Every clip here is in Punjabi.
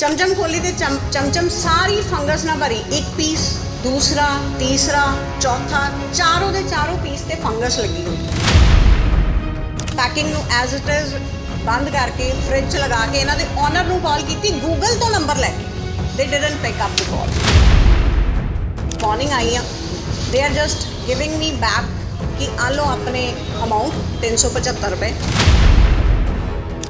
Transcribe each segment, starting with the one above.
ਚਮਚਮ ਖੋਲੀ ਤੇ ਚਮ- ਚਮਚਮ ਸਾਰੀ ਫੰਗਸ ਨਾਲ ਭਰੀ ਇੱਕ ਪੀਸ, ਦੂਸਰਾ, ਤੀਸਰਾ, ਚੌਥਾ, ਚਾਰੋਂ ਦੇ ਚਾਰੋਂ ਪੀਸ ਤੇ ਫੰਗਸ ਲੱਗੀ ਹੋਈ। ਪੈਕਿੰਗ ਨੂੰ ਐਜ਼ ਇਟ ਇਜ਼ ਬੰਦ ਕਰਕੇ ਫ੍ਰਿਜ 'ਚ ਲਗਾ ਕੇ ਇਹਨਾਂ ਦੇ ਓਨਰ ਨੂੰ ਕਾਲ ਕੀਤੀ ਗੂਗਲ ਤੋਂ ਨੰਬਰ ਲੈ ਕੇ। They didn't pick up the call morning ਆਈ ਆ। They are just giving me back ਕਿ ਆ ਲਓ ਆਪਣੇ ਅਮਾਉਂਟ 375 ਰੁਪਏ।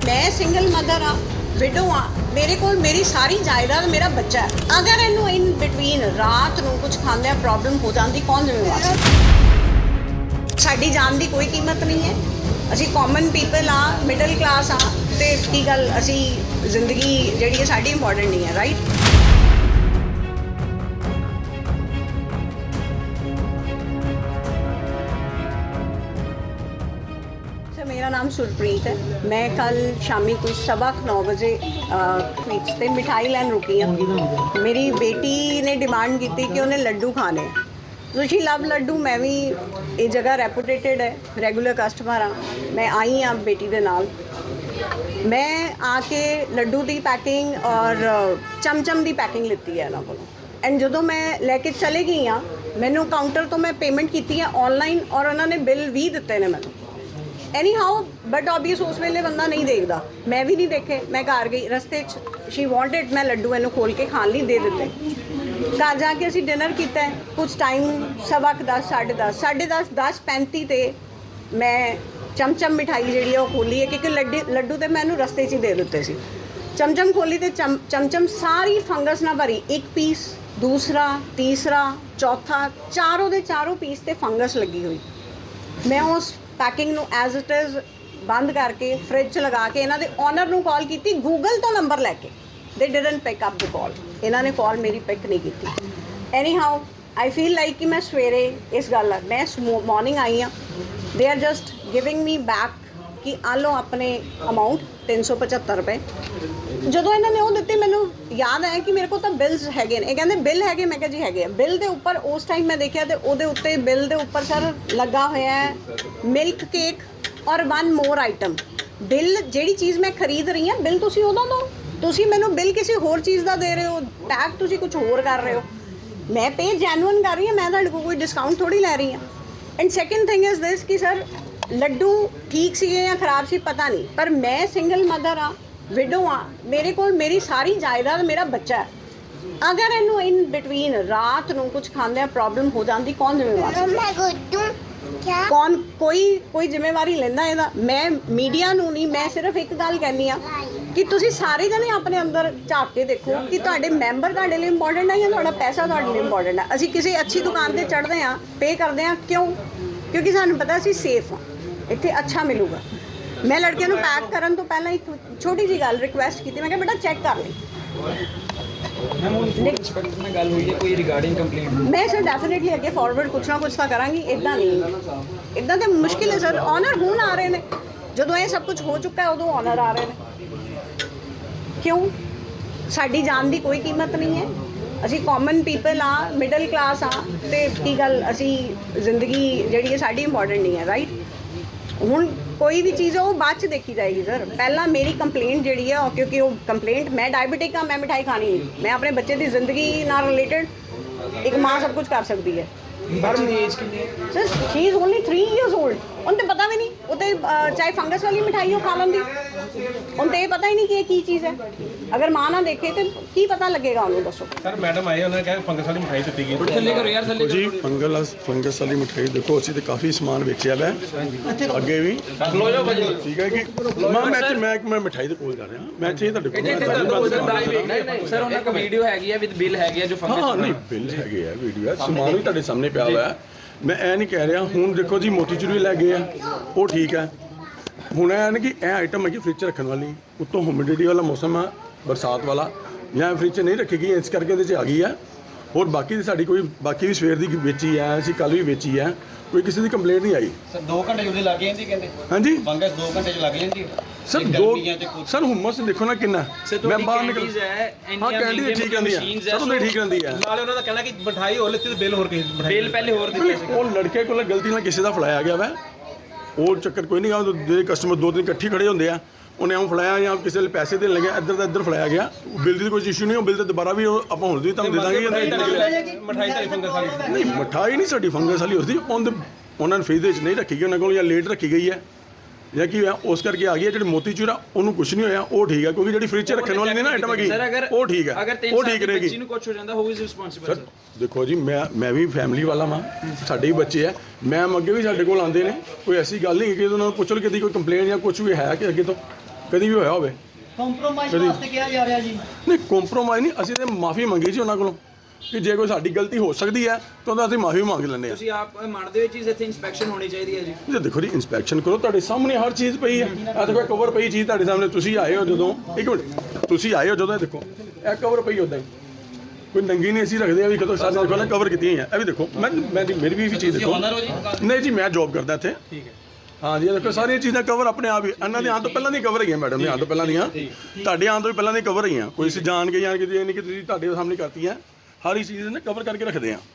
ਮੈਂ ਸਿੰਗਲ ਮਦਰ ਆ। ਵਿਡੋ ਆ, ਮੇਰੇ ਕੋਲ ਮੇਰੀ ਸਾਰੀ ਜਾਇਦਾਦ ਮੇਰਾ ਬੱਚਾ ਹੈ। ਅਗਰ ਇਹਨੂੰ ਇਨ ਬਿਟਵੀਨ ਰਾਤ ਨੂੰ ਕੁਝ ਖਾਂਦਿਆਂ ਪ੍ਰੋਬਲਮ ਹੋ ਜਾਂਦੀ, ਕੌਣ ਜ਼ਿੰਮੇਵਾਰ ਹੈ ਸਾਡੀ ਜਾਨ ਦੀ ਕੋਈ ਕੀਮਤ ਨਹੀਂ ਹੈ। ਅਸੀਂ ਕਾਮਨ ਪੀਪਲ ਆ ਮਿਡਲ ਕਲਾਸ ਆ, ਤੇ ਕੀ ਗੱਲ, ਅਸੀਂ ਜ਼ਿੰਦਗੀ ਜਿਹੜੀ ਹੈ ਸਾਡੀ ਇੰਪੋਰਟੈਂਟ ਨਹੀਂ ਹੈ ਰਾਈਟ ਨਾਮ ਸੁਰਪ੍ਰੀਤ ਹੈ। ਮੈਂ ਕੱਲ ਸ਼ਾਮੀ ਕੁਝ ਸਵਾ ਕੁ ਨੌ ਵਜੇ ਸਵੀਟਸ ਤੇ ਮਿਠਾਈ ਲੈਣ ਰੁਕੀ ਹਾਂ। ਮੇਰੀ ਬੇਟੀ ਨੇ ਡਿਮਾਂਡ ਕੀਤੀ ਕਿ ਉਹਨੇ ਲੱਡੂ ਖਾਣੇ। ਸੋ ਸ਼ੀ ਲਵ ਲੱਡੂ, ਮੈਂ ਵੀ ਇਹ ਜਗ੍ਹਾ ਰੈਪੂਟੇਟਡ ਹੈ ਰੈਗੂਲਰ ਕਸਟਮਰ ਆ ਮੈਂ ਆਈ ਹਾਂ ਬੇਟੀ ਦੇ ਨਾਲ। ਮੈਂ ਆ ਕੇ ਲੱਡੂ ਦੀ ਪੈਕਿੰਗ ਔਰ ਚਮਚਮ ਦੀ ਪੈਕਿੰਗ ਲਿੱਤੀ ਹੈ ਇਹਨਾਂ ਕੋਲੋਂ। ਐਂਡ ਜਦੋਂ ਮੈਂ ਲੈ ਕੇ ਚਲੇ ਗਈ ਆ ਮੈਨੂੰ ਕਾਊਂਟਰ ਤੋਂ ਮੈਂ ਪੇਮੈਂਟ ਕੀਤੀ ਹੈ ਆਨਲਾਈਨ ਔਰ ਉਹਨਾਂ ਨੇ ਬਿੱਲ ਵੀ ਦਿੱਤੇ ਨੇ ਮੈਨੂੰ। ਐਨੀ ਹਾਊ ਬਟ ਆਬਵੀਅਸ ਉਸ ਵੇਲੇ ਬੰਦਾ ਨਹੀਂ ਦੇਖਦਾ। ਮੈਂ ਵੀ ਨਹੀਂ ਦੇਖੇ ਮੈਂ ਘਰ ਗਈ ਰਸਤੇ 'ਚ ਸ਼ੀ ਵਾਂਟਡ ਮੈਂ ਲੱਡੂ ਇਹਨੂੰ ਖੋਲ ਕੇ ਖਾਣ ਲਈ ਦੇ ਦਿੱਤੇ। ਘਰ ਜਾ ਕੇ ਅਸੀਂ ਡਿਨਰ ਕੀਤਾ ਹੈ। ਕੁਝ ਟਾਈਮ ਸਵਾ ਕੁ ਦਸ, ਸਾਢੇ ਦਸ, ਸਾਢੇ ਦਸ, ਦਸ ਪੈਂਤੀ ਤੇ ਮੈਂ ਚਮਚਮ ਮਿਠਾਈ ਜਿਹੜੀ ਆ ਉਹ ਖੋਲੀ ਹੈ ਕਿਉਂਕਿ ਲੱਡੀ ਲੱਡੂ ਤੇ ਮੈਂ ਇਹਨੂੰ ਰਸਤੇ 'ਚ ਹੀ ਦੇ ਦਿੱਤੇ ਸੀ। ਚਮਚਮ ਖੋਲੀ ਤੇ ਚਮ- ਚਮਚਮ ਸਾਰੀ ਫੰਗਸ ਨਾਲ ਭਰੀ ਇੱਕ ਪੀਸ ਦੂਸਰਾ ਤੀਸਰਾ ਚੌਥਾ ਚਾਰੋਂ ਦੇ ਚਾਰੋਂ ਪੀਸ ਤੇ ਫੰਗਸ ਲੱਗੀ ਹੋਈ। ਮੈਂ ਉਸ ਪੈਕਿੰਗ ਨੂੰ ਐਜ਼ ਇਟ ਇਜ਼ ਬੰਦ ਕਰਕੇ ਫ੍ਰਿਜ 'ਚ ਲਗਾ ਕੇ ਇਹਨਾਂ ਦੇ ਓਨਰ ਨੂੰ ਕਾਲ ਕੀਤੀ ਗੂਗਲ ਤੋਂ ਨੰਬਰ ਲੈ ਕੇ। They didn't pick up the call ਇਹਨਾਂ ਨੇ ਕਾਲ ਮੇਰੀ ਪਿਕ ਨਹੀਂ ਕੀਤੀ। Anyhow I feel like ਕਿ ਮੈਂ ਸਵੇਰੇ ਇਸ ਗੱਲ ਮੈਂ ਮਾਰਨਿੰਗ ਆਈ ਆ they are just giving me back ਕਿ ਆ ਲਓ ਆਪਣੇ ਅਮਾਉਂਟ 375 ਰੁਪਏ। ਜਦੋਂ ਇਹਨਾਂ ਨੇ ਉਹ ਦਿੱਤੇ, ਮੈਨੂੰ ਯਾਦ ਆਇਆ ਕਿ ਮੇਰੇ ਕੋਲ ਤਾਂ ਬਿਲਸ ਹੈਗੇ ਨੇ। ਇਹ ਕਹਿੰਦੇ ਬਿੱਲ ਹੈਗੇ, ਮੈਂ ਕਿਹਾ ਜੀ ਹੈਗੇ ਆ। ਬਿੱਲ ਦੇ ਉੱਪਰ ਉਸ ਟਾਈਮ ਮੈਂ ਦੇਖਿਆ ਤੇ ਉਹਦੇ ਉੱਤੇ ਬਿੱਲ ਦੇ ਉੱਪਰ ਸਰ ਲੱਗਾ ਹੋਇਆ ਹੈ। ਮਿਲਕ ਕੇਕ ਔਰ ਵਨ ਮੋਰ ਆਈਟਮ ਬਿੱਲ, ਜਿਹੜੀ ਚੀਜ਼ ਮੈਂ ਖਰੀਦ ਰਹੀ ਹਾਂ, ਬਿੱਲ ਤੁਸੀਂ ਉਦੋਂ ਦੋ। ਤੁਸੀਂ ਮੈਨੂੰ ਬਿੱਲ ਕਿਸੇ ਹੋਰ ਚੀਜ਼ ਦਾ ਦੇ ਰਹੇ ਹੋ ਪੈਕ ਤੁਸੀਂ ਕੁਝ ਹੋਰ ਕਰ ਰਹੇ ਹੋ। ਮੈਂ ਪੇ ਜੈਨੂਇਨ ਕਰ ਰਹੀ ਹਾਂ, ਮੈਂ ਤੁਹਾਡੇ ਕੋਲ ਕੋਈ ਡਿਸਕਾਊਂਟ ਥੋੜੀ ਲੈ ਰਹੀ ਹਾਂ। And second thing is this ਕਿ ਸਰ ਲੱਡੂ ਠੀਕ ਸੀਗੇ ਜਾਂ ਖਰਾਬ ਸੀ, ਪਤਾ ਨਹੀਂ। ਪਰ ਮੈਂ ਸਿੰਗਲ ਮਦਰ ਆ ਵਿਡੋ ਆ ਮੇਰੇ ਕੋਲ ਮੇਰੀ ਸਾਰੀ ਜਾਇਦਾਦ ਮੇਰਾ ਬੱਚਾ ਹੈ। ਅਗਰ ਇਹਨੂੰ ਇਨ ਬਿਟਵੀਨ ਰਾਤ ਨੂੰ ਕੁਝ ਖਾਂਦੇ ਆ ਪ੍ਰੋਬਲਮ ਹੋ ਜਾਂਦੀ, ਕੌਣ ਜ਼ਿੰਮੇਵਾਰ ਹੈ ਮੈਂ ਗੁੱਡੂ ਕੌਣ, ਕੋਈ ਕੋਈ ਜ਼ਿੰਮੇਵਾਰੀ ਲੈਂਦਾ ਇਹਦਾ? ਮੈਂ ਮੀਡੀਆ ਨੂੰ ਨਹੀਂ, ਮੈਂ ਸਿਰਫ ਇੱਕ ਗੱਲ ਕਹਿੰਨੀ ਆ ਕਿ ਤੁਸੀਂ ਸਾਰੇ ਜਣੇ ਆਪਣੇ ਅੰਦਰ ਝਾਕ ਕੇ ਦੇਖੋ ਕਿ ਤੁਹਾਡੇ ਮੈਂਬਰ ਤੁਹਾਡੇ ਲਈ ਇੰਪੋਰਟੈਂਟ ਆ ਜਾਂ ਤੁਹਾਡਾ ਪੈਸਾ ਤੁਹਾਡੇ ਲਈ ਇੰਪੋਰਟੈਂਟ ਹੈ ਅਸੀਂ ਕਿਸੇ ਅੱਛੀ ਦੁਕਾਨ ਤੇ ਚੜ੍ਹਦੇ ਆ ਪੇ ਕਰਦੇ ਆ, ਕਿਉਂ? ਕਿਉਂਕਿ ਸਾਨੂੰ ਪਤਾ ਅਸੀਂ ਸੇਫ ਆ। ਇੱਥੇ ਅੱਛਾ ਮਿਲੂਗਾ। ਮੈਂ ਲੜਕਿਆਂ ਨੂੰ ਪੈਕ ਕਰਨ ਤੋਂ ਪਹਿਲਾਂ ਇੱਕ ਛੋਟੀ ਜੀ ਗੱਲ ਰਿਕੁਐਸਟ ਕੀਤੀ, ਮੈਂ ਕਿਹਾ, ਬੇਟਾ ਚੈੱਕ ਕਰ ਲਈ। ਮੈਮ ਹੁਣ ਫੂਡ ਇੰਸਪੈਕਟਰ ਨਾਲ ਗੱਲ ਹੋਈ ਹੈ, ਕੋਈ ਰਿਗਾਰਡਿੰਗ ਕੰਪਲੇਂਟ ਮੈਂ ਸਰ ਡੈਫੀਨਿਟਲੀ ਅੱਗੇ ਫਾਰਵਰਡ ਕੁਛ ਨਾ ਕੁਛ ਤਾਂ ਕਰਾਂਗੀ ਇਦਾਂ ਨਹੀਂ। ਇਦਾਂ ਤੇ ਮੁਸ਼ਕਿਲ ਹੈ ਸਰ ਓਨਰ ਹੁਣ ਆ ਰਹੇ ਨੇ। ਜਦੋਂ ਇਹ ਸਭ ਕੁਝ ਹੋ ਚੁੱਕਾ ਉਦੋਂ ਓਨਰ ਆ ਰਹੇ ਨੇ। ਕਿਉਂ? ਸਾਡੀ ਜਾਨ ਦੀ ਕੋਈ ਕੀਮਤ ਨਹੀਂ ਹੈ। ਅਸੀਂ ਕਾਮਨ ਪੀਪਲ ਆ ਮਿਡਲ ਕਲਾਸ ਆ, ਤੇ ਕੀ ਗੱਲ, ਅਸੀਂ ਜ਼ਿੰਦਗੀ ਜਿਹੜੀ ਹੈ, ਸਾਡੀ ਇੰਪੋਰਟੈਂਟ ਨਹੀਂ ਹੈ ਰਾਈਟ ਹੁਣ ਕੋਈ ਵੀ ਚੀਜ਼ ਹੈ ਉਹ ਬਾਅਦ ਚ ਦੇਖੀ ਜਾਏਗੀ ਸਰ ਪਹਿਲਾਂ ਮੇਰੀ ਕੰਪਲੇਂਟ ਜਿਹੜੀ ਹੈ ਉਹ ਕਿਉਂਕਿ ਉਹ ਕੰਪਲੇਂਟ ਮੈਂ ਡਾਇਬੀਟਿਕ ਹਾਂ ਮੈਂ ਮਿਠਾਈ ਖਾਣੀ ਨਹੀਂ। ਮੈਂ ਆਪਣੇ ਬੱਚੇ ਦੀ ਜ਼ਿੰਦਗੀ ਨਾਲ ਰਿਲੇਟਡ ਇੱਕ ਮਾਂ ਸਭ ਕੁਝ ਕਰ ਸਕਦੀ ਹੈ। ਪਰ ਏਜ ਕਿੰਨੀ ਹੈ? Sir she is only 3 years old ਉਹਨੂੰ ਤੇ ਪਤਾ ਵੀ ਨਹੀਂ। ਉਹ ਤੇ ਅਹ, ਚਾਹੇ ਫੰਗਸ ਵਾਲੀ ਮਿਠਾਈ ਉਹ ਖਾ ਲੈਂਦੀ। ਉਹਨੂੰ ਤੇ ਇਹ ਪਤਾ ਹੀ ਨਹੀਂ ਕਿ ਇਹ ਕੀ ਚੀਜ਼ ਹੈ। ਅਗਰ ਮਾਂ ਨਾ ਦੇਖੇ ਤੇ ਕੀ ਪਤਾ ਲੱਗੇਗਾ ਉਹਨੂੰ ਦੱਸੋ। ਸਰ ਮੈਡਮ ਆਏ ਉਹਨਾਂ ਨੇ ਕਿਹਾ ਫੰਗਸ ਵਾਲੀ ਮਿਠਾਈ ਦਿੱਤੀ ਗਈ। ਥੱਲੇ ਕਰੋ ਯਾਰ ਥੱਲੇ ਜੀ ਫੰਗਲ ਫੰਗਸ ਵਾਲੀ ਮਠਿਆਈ ਦੇਖੋ ਅਸੀਂ ਤੇ ਕਾਫੀ ਸਮਾਨ ਵੇਚਿਆ ਵਾ। ਅੱਗੇ ਵੀ। ਲੋ ਜਾਓ ਭਾਜੀ। ਠੀਕ ਹੈ ਕਿ ਮੈਂ ਮੈਂ ਤੇ- ਮੈਂ ਮੈਂ ਮਠਾਈ ਦੇ ਕੋਲ ਜਾ ਰਿਹਾ। ਮੈਂ ਇੱਥੇ ਤੁਹਾਡੇ ਕੋਲ ਨਹੀਂ ਨਹੀਂ। ਸਰ ਉਹਨਾਂ ਕੋਲ ਵੀਡੀਓ ਹੈਗੀ ਹੈ ਵਿਦ ਬਿੱਲ ਹੈਗੀ ਹੈ ਜੋ ਹਾਂ ਹਾਂ ਨਹੀਂ ਬਿੱਲ ਹੈਗੇ ਆ ਵੀਡੀਓ ਹੈ ਸਮਾਨ ਵੀ ਤੁਹਾਡੇ ਸਾਹਮਣੇ ਪਿਆ ਹੋਇਆ। ਹੈ ਮੈਂ ਇਹ ਨਹੀਂ ਕਹਿ ਰਿਹਾ ਹੁਣ ਦੇਖੋ ਜੀ ਮੋਤੀਚੂਰ ਵੀ ਲੈ ਗਏ ਆ। ਉਹ ਠੀਕ ਹੈ ਹੁਣ ਇਹ ਹੈ ਨਾ ਕਿ ਇਹ ਆਈਟਮ ਹੈਗੀ ਫ੍ਰਿਜ 'ਚ ਰੱਖਣ ਵਾਲੀ। ਉੱਤੋਂ ਹਿਊਮਿਡਿਟੀ ਵਾਲਾ ਮੌਸਮ ਆ ਬਰਸਾਤ ਵਾਲਾ। ਜਾਂ ਫ੍ਰਿਜ 'ਚ ਨਹੀਂ ਰੱਖੀ ਗਈ ਇਸ ਕਰਕੇ ਇਹਦੇ 'ਚ ਆ ਗਈ ਹੈ ਹੋਰ ਬਾਕੀ ਦੀ ਸਾਡੀ ਕੋਈ ਬਾਕੀ ਵੀ ਸਵੇਰ ਦੀ ਵੇਚੀ ਹੈ ਅਸੀਂ ਕੱਲ ਵੀ ਵੇਚੀ ਹੈ ਕੋਈ ਕਿਸੇ ਦੀ ਕੰਪਲੇਂਟ ਨਹੀਂ ਆਈ। ਸਰ 2 ਘੰਟੇ ਜੁਦੇ ਲੱਗ ਜਾਂਦੀ ਕਹਿੰਦੇ? ਹਾਂਜੀ? ਫੰਗਸ 2 ਘੰਟੇ ਚ ਲੱਗ ਜਾਂਦੀ ਸਰ ਦੋ ਤੇ ਸਰ ਹੁਮਸ ਦੇਖੋ ਨਾ ਕਿੰਨਾ। ਮੈਂ ਬਾਹਰ ਨਿਕਲ ਹੈ ਕੈਂਡੀ ਠੀਕ ਰਹਿੰਦੀ ਹੈ ਸਰ ਉਹਦੇ ਠੀਕ ਰਹਿੰਦੀ ਹੈ ਨਾਲੇ ਉਹਨਾਂ ਦਾ ਕਹਿਣਾ ਕਿ ਮਿਠਾਈ ਹੋਰ ਲਿੱਤੀ ਤੇ ਬਿੱਲ ਹੋਰ ਕਿਸੇ ਮਿਠਾਈ ਬਿੱਲ ਪਹਿਲੇ ਹੋਰ ਦਿੱਤੇ ਸੀ ਉਹ ਲੜਕੇ ਕੋਲ ਗਲਤੀ ਨਾਲ ਕਿਸੇ ਦਾ ਫੜਾਇਆ ਗਿਆ ਵਾ। ਉਹ ਚੱਕਰ ਕੋਈ ਨਹੀਂ ਗਾ ਜਿਹੜੇ ਕਸਟਮਰ ਦੋ ਦਿਨ ਇਕੱਠੇ ਖੜੇ ਹੁੰਦੇ ਆ ਉਹਨੇ ਆਉਂ ਫੜਾਇਆ ਜਾਂ ਕਿਸੇ ਲਈ ਪੈਸੇ ਦੇਣ ਲੱਗਿਆ ਇੱਧਰ ਦਾ ਇੱਧਰ ਫੜਾਇਆ ਗਿਆ। ਬਿੱਲ ਦੀ ਕੋਈ ਇਸ਼ੂ ਨਹੀਂ ਉਹ ਬਿੱਲ ਤੇ ਦੁਬਾਰਾ ਵੀ ਆਪਾਂ ਹੁਣ ਦੀ ਤੁਹਾਨੂੰ ਦੇ ਦਾਂਗੇ। ਮਠਾਈ ਤੁਹਾਡੀ ਫੰਗਸ ਵਾਲੀ। ਨਹੀਂ ਮਠਾਈ ਨਹੀਂ ਸਾਡੀ ਫੰਗਸ ਵਾਲੀ ਉਸਦੀ ਉਹਦੇ ਉਹਨਾਂ ਨੇ ਫ੍ਰਿਜ ਦੇ ਵਿੱਚ ਨਹੀਂ ਰੱਖੀ ਗਈ ਉਹਨਾਂ ਕੋਲ ਜਾਂ ਲੇਟ ਰੱਖੀ ਗਈ ਹੈ। ਜਾਂ ਕੀ ਹੋਇਆ? ਉਸ ਕਰਕੇ ਆ ਗਈ ਹੈ ਜਿਹੜੀ ਮੋਤੀਚੂਰ ਆ ਉਹਨੂੰ ਕੁਝ ਨਹੀਂ ਹੋਇਆ ਉਹ ਠੀਕ ਹੈ ਕਿਉਂਕਿ ਜਿਹੜੀ ਫ੍ਰਿਜ 'ਚ ਰੱਖਣ ਵਾਲੀ ਨਹੀਂ ਨਾ ਆਈਟਮ ਹੈਗੀ ਸਰ ਅਗਰ ਉਹ ਠੀਕ ਹੈ ਅਗਰ 3 ਉਹ ਸਾਲ ਠੀਕ ਦੀ ਬੱਚੀ ਰਹੇਗੀ ਨੂੰ ਕੁਝ ਹੋ ਜਾਂਦਾ ਹੂ ਇਜ਼ ਰਿਸਪੌਂਸਿਬਲ ਸਰ ਦੇਖੋ ਜੀ ਮੈਂ ਮੈਂ ਵੀ ਫੈਮਿਲੀ ਵਾਲਾ ਵਾਂ ਸਾਡੇ ਵੀ ਬੱਚੇ ਆ ਮੈਮ ਅੱਗੇ ਵੀ ਸਾਡੇ ਕੋਲ ਆਉਂਦੇ ਨੇ ਕੋਈ ਐਸੀ ਗੱਲ ਨਹੀਂ ਕਿ ਉਹਨਾਂ ਨੂੰ ਪੁੱਛ ਲਓ ਕਿਦੀ ਕੋਈ ਕੰਪਲੇਂਟ ਜਾਂ ਕੁਝ ਵੀ ਹੈ ਕਿ ਅੱਗੇ ਤੋਂ ਕਦੀ ਵੀ ਹੋਇਆ ਹੋਵੇ। ਕੰਪਰੋਮਾਈਜ਼ ਵਾਸਤੇ ਕਿਹਾ ਜਾ ਰਿਹਾ ਜੀ। ਨਹੀਂ ਕੰਪਰੋਮਾਈਜ਼ ਨਹੀਂ ਅਸੀਂ ਤੇ ਮਾਫੀ ਮੰਗੀ ਸੀ ਉਹਨਾਂ ਕੋਲੋਂ। ਕਿ ਜੇ ਕੋਈ ਸਾਡੀ ਗਲਤੀ ਹੋ ਸਕਦੀ ਹੈ ਤਾਂ ਉਹਦਾ ਅਸੀਂ ਮਾਫੀ ਮੰਗ ਲੈਂਦੇ ਹਾਂ। ਤੁਸੀਂ ਆਪ ਮੰਨਦੇ ਹੋ ਚੀਜ਼ ਇੱਥੇ ਇਨਸਪੈਕਸ਼ਨ ਹੋਣੀ ਚਾਹੀਦੀ ਹੈ ਜੀ। ਜੇ ਦੇਖੋ ਜੀ ਇਨਸਪੈਕਸ਼ਨ ਕਰੋ ਤੁਹਾਡੇ ਸਾਹਮਣੇ ਹਰ ਚੀਜ਼ ਪਈ ਹੈ। ਇਹ ਦੇਖੋ ਕਵਰ ਪਈ ਚੀਜ਼ ਤੁਹਾਡੇ ਸਾਹਮਣੇ ਤੁਸੀਂ ਆਏ ਹੋ ਜਦੋਂ ਇੱਕ ਮਿੰਟ ਤੁਸੀਂ ਆਏ ਹੋ ਜਦੋਂ ਇਹ ਦੇਖੋ ਇਹ ਕਵਰ ਪਈ ਉਦਾਂ ਹੀ। ਕੋਈ ਨੰਗੀ ਨਹੀਂ ਅਸੀਂ ਰੱਖਦੇ ਆ ਵੀ ਕਦੋਂ ਦੇਖੋ ਨਾ ਕਵਰ ਕੀਤੀਆਂ ਹੋਈਆਂ। ਇਹ ਵੀ ਦੇਖੋ ਮੈਂ ਮੈਂ ਮੇਰੀ ਵੀ ਇਹ ਚੀਜ਼ ਦੇਖੋ। ਨਹੀਂ ਜੀ ਮੈਂ ਜੌਬ ਕਰਦਾ ਇੱਥੇ। ਠੀਕ ਹੈ। ਹਾਂ ਜੀ ਇਹ ਦੇਖੋ ਸਾਰੀਆਂ ਚੀਜ਼ਾਂ ਕਵਰ ਆਪਣੇ ਆਪ ਹੀ। ਇਹਨਾਂ ਦੇ ਆਉਣ ਤੋਂ ਪਹਿਲਾਂ ਦੀ ਕਵਰ ਹੈਗੀਆਂ ਮੈਡਮ ਦੇ ਆਉਣ ਤੋਂ ਪਹਿਲਾਂ ਦੀਆਂ। ਤੁਹਾਡੇ ਆਉਣ ਤੋਂ ਵੀ ਪਹਿਲਾਂ ਦੀ ਕਵਰ ਹੈਗੀਆਂ। ਕੋਈ ਅਸੀਂ ਜਾਣ ਕੇ ਜਾਣ ਕੇ ਇਹ ਨਹੀਂ ਕਿ ਤੁਸੀਂ ਤੁਹਾਡੇ ਸਾਹਮਣੇ ਕਰਤੀਆਂ। ਹਰ ਇੱਕ ਚੀਜ਼ ਨੇ ਕਵਰ ਕਰਕੇ ਰੱਖਦੇ ਹਾਂ